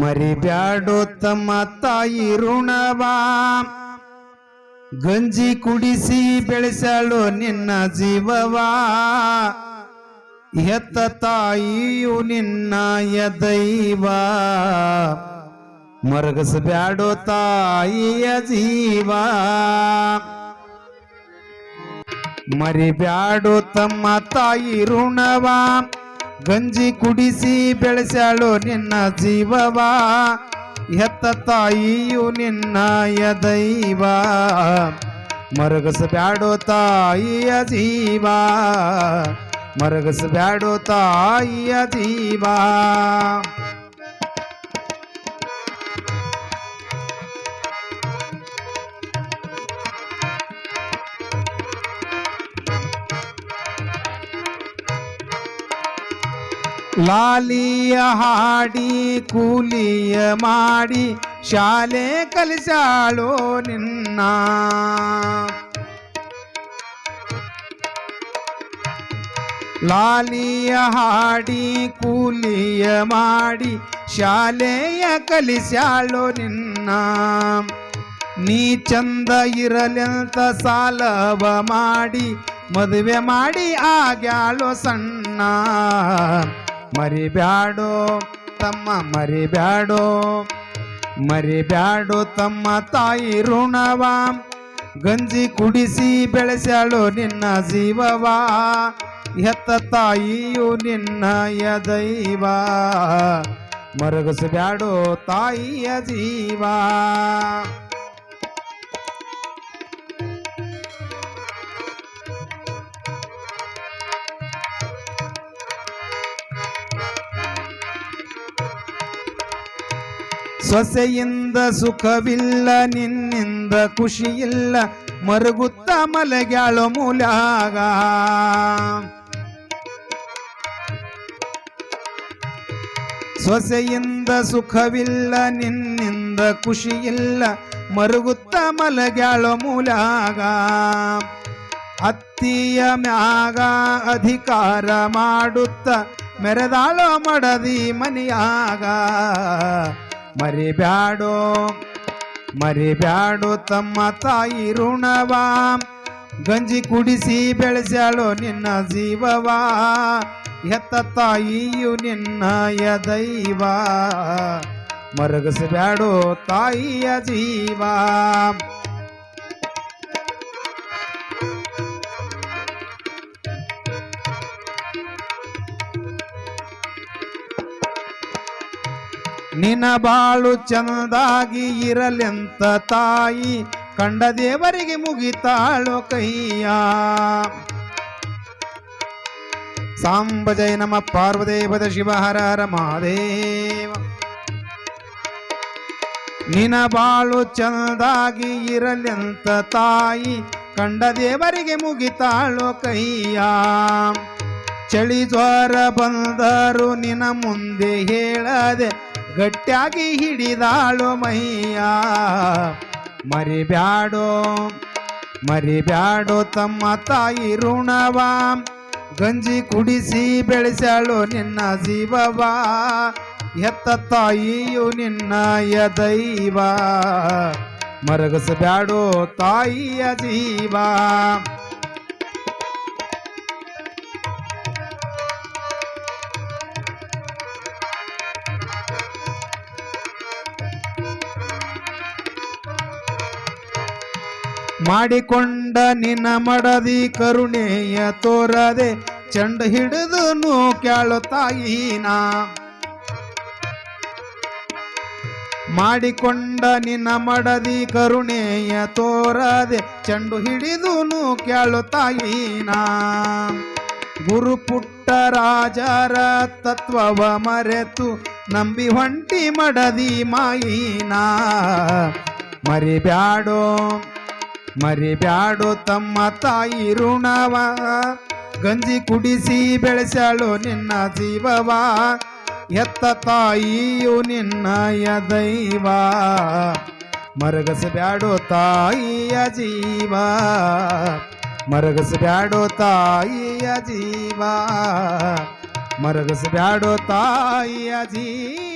ಮರಿಬ್ಯಾಡೋ ತಮ್ಮ ತಾಯಿ ಋಣವಾ ಗಂಜಿ ಕುಡಿಸಿ ಬೆಳೆಸಲು ನಿನ್ನ ಜೀವವಾ ಹೆತ್ತ ತಾಯಿಯು ನಿನ್ನ ದೈವ ಮರಗಸಬ್ಯಾಡೋ ತಾಯಿಯ ಜೀವ. ಮರಿಬ್ಯಾಡೋ ತಮ್ಮ ತಾಯಿ ಋಣವ. ಗಂಜಿ ಕುಡಿಸಿ ಬೆಳೆಸ್ಯಾಳು ನಿನ್ನ ಜೀವವ. ಹೆತ್ತ ತಾಯಿಯು ನಿನ್ನಯ ದೈವ ಮರಗಸಬ್ಯಾಡೋ ತಾಯಿಯ ಜೀವ. ಮರಗಸಬ್ಯಾಡೋ ತಾಯಿಯ ಜೀವ. ಲಾಲಿಯ ಹಾಡಿ ಕೂಲಿಯ ಮಾಡಿ ಶಾಲೆ ಕಲಿಸಾಳೋ ನಿನ್ನ. ಲಾಲಿಯ ಹಾಡಿ ಕೂಲಿಯ ಮಾಡಿ ಶಾಲೆಯ ಕಲಿಸಾಳೋ ನಿನ್ನ. ನೀ ಚಂದ ಇರಲೆಂತ ಸಾಲವ ಮಾಡಿ ಮದುವೆ ಮಾಡಿ ಆಗ್ಯಾಳೋ ಸಣ್ಣ. ಮರಿಬ್ಯಾಡೋ, ತಮ್ಮ ಮರಿಬ್ಯಾಡೋ. ಮರಿಬ್ಯಾಡೋ ತಮ್ಮ ತಾಯಿ ಋಣವ. ಗಂಜಿ ಕುಡಿಸಿ ಬೆಳೆಸ್ಯಾಳು ನಿನ್ನ ಜೀವವಾ. ಹೆತ್ತ ತಾಯಿಯು ನಿನ್ನಯ ದೈವ ಮರಗಸಬ್ಯಾಡೋ ತಾಯಿಯ ಜೀವ. ಸೊಸೆಯಿಂದ ಸುಖವಿಲ್ಲ, ನಿನ್ನಿಂದ ಖುಷಿಯಿಲ್ಲ, ಮರುಗುತ್ತ ಮಲಗ್ಯಾಳು ಮೂಲಾಗ. ಸೊಸೆಯಿಂದ ಸುಖವಿಲ್ಲ, ನಿನ್ನಿಂದ ಖುಷಿಯಿಲ್ಲ, ಮರುಗುತ್ತ ಮಲಗ್ಯಾಳು ಮೂಲಾಗ. ಅತ್ತಿಯ ಮ್ಯಾಗ ಅಧಿಕಾರ ಮಾಡುತ್ತ, ಮೆರೆದಾಳೋ ಮಡದಿ ಮನಿಯಾಗ. ಮರಿಬ್ಯಾಡೋ, ಮರಿಬ್ಯಾಡು ತಮ್ಮ ತಾಯಿ ಋಣವಾ. ಗಂಜಿ ಕುಡಿಸಿ ಬೆಳೆಸ್ಯಾಳು ನಿನ್ನ ಜೀವವಾ. ಹೆತ್ತ ತಾಯಿಯು ನಿನ್ನಯ ದೈವ ಮರಗಸಬ್ಯಾಡೋ ತಾಯಿಯ ಜೀವ. ನಿನ ಬಾಳು ಚಂದಾಗಿ ಇರಲೆಂತ ತಾಯಿ, ಕಂಡ ದೇವರಿಗೆ ಮುಗಿತಾಳು ಕೈಯ ಸಾಂಬ ಜಯ ನಮ ಪಾರ್ವದೇವದ ಶಿವ ಹರ ಹರ ಮಹಾದೇವ. ನಿನ ಬಾಳು ಚಂದಾಗಿ ಇರಲೆಂತ ತಾಯಿ, ಕಂಡ ದೇವರಿಗೆ ಮುಗಿತಾಳು ಕೈಯ ಚಳಿ ಜ್ವರ ಬಂದರು ನಿನ ಮುಂದೆ ಹೇಳದೆ ಗಟ್ಟಿಯಾಗಿ ಹಿಡಿದಾಳು ಮಹಿಯ. ಮರಿಬ್ಯಾಡೋ ಮರಿಬ್ಯಾಡೋ ತಮ್ಮ ತಾಯಿ ಋಣವ. ಗಂಜಿ ಕುಡಿಸಿ ಬೆಳೆಸ್ಯಾಳು ನಿನ್ನ ಜೀವವ. ಎತ್ತ ತಾಯಿಯು ನಿನ್ನಯ ದೈವ ಮರಗಸಬ್ಯಾಡೋ ತಾಯಿಯ ಜೀವ. ಮಾಡಿಕೊಂಡ ನಿನ್ನ ಮಡದಿ ಕರುಣೆಯ ತೋರದೆ ಚಂಡ ಹಿಡಿದನು ಕೇಳು ತಾಯಿನ. ಮಾಡಿಕೊಂಡ ನಿನ್ನ ಮಡದಿ ಕರುಣೆಯ ತೋರದೆ ಚಂಡು ಹಿಡಿದುನು ಗುರು ಪುಟ್ಟ ರಾಜರ ತತ್ವವ ಮರೆತು ನಂಬಿ ಹೊಂಟಿ ಮಡದಿ ಮಾಯಿನ. ಮರಿಬ್ಯಾಡೋ ಮರಿಬ್ಯಾಡೋ ತಮ್ಮ ತಾಯಿ ಋಣವ. ಗಂಜಿ ಕುಡಿಸಿ ಬೆಳೆಸಲು ನಿನ್ನ ಜೀವವ. ಎತ್ತ ತಾಯಿಯು ನಿನ್ನಯ ದೈವ ಮರಗಸ ಬ್ಯಾಡೋ ತಾಯಿಯ ಜೀವ. ಮರಗಸ ಬ್ಯಾಡೋ ತಾಯಿಯ ಜೀವ. ಮರಗಸ ಬ್ಯಾಡೋ ತಾಯಿಯ ಜೀವ.